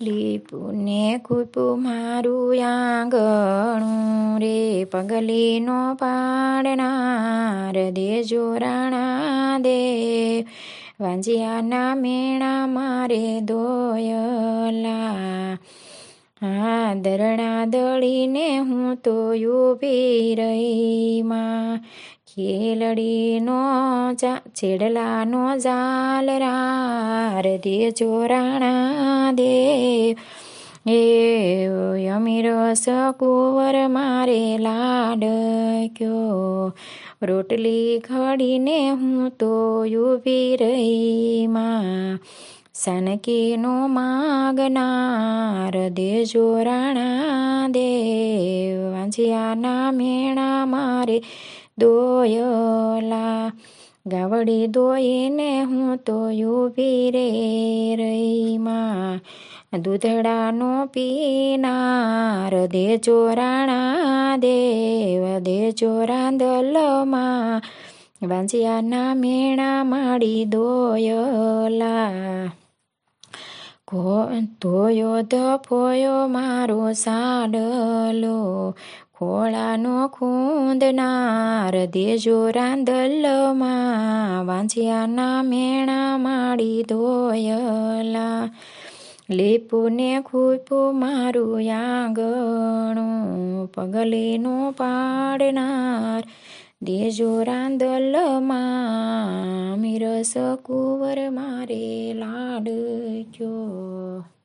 લીપુને કૂપુ મારું આંગણું રે પગલીનો પાડનાર દેજો રાણા દે વાંજિયાના મેણા મારે દોયલા હા દરણા દળીને હું તો ઊભી રહીમાં ખેલડીનો ચેડલાનો જાલ રાર દે ચોરાણા દે એ અમીરસ કુંવર મારે લાડ કયો રોટલી ઘડીને હું તો ઊભી રહીમાં સનકીનો માગનાર દેજો રાણા દેવ વાંજિયાના મેણા મારે દોયલા. ગાવડી દોઈને હું તો ઊભી રે રહીમાં દૂધડાનો પીનાર, દે ચોરાણા દેવ, દે ચોરાંદલમાં. વાંજિયાના મેણા માડી દોયલા ધોયો ધફોયો મારો સાડલો. ખોળાનો ખૂંદનાર દેજો રાંદલમાં વાંજિયાના મેણા માડી ધોયલા ને ખૂપું મારું આંગણું પગલીનું પાડનાર. દેજો રાંદલમાં મિરસ કુંવર મારે લાડ કયો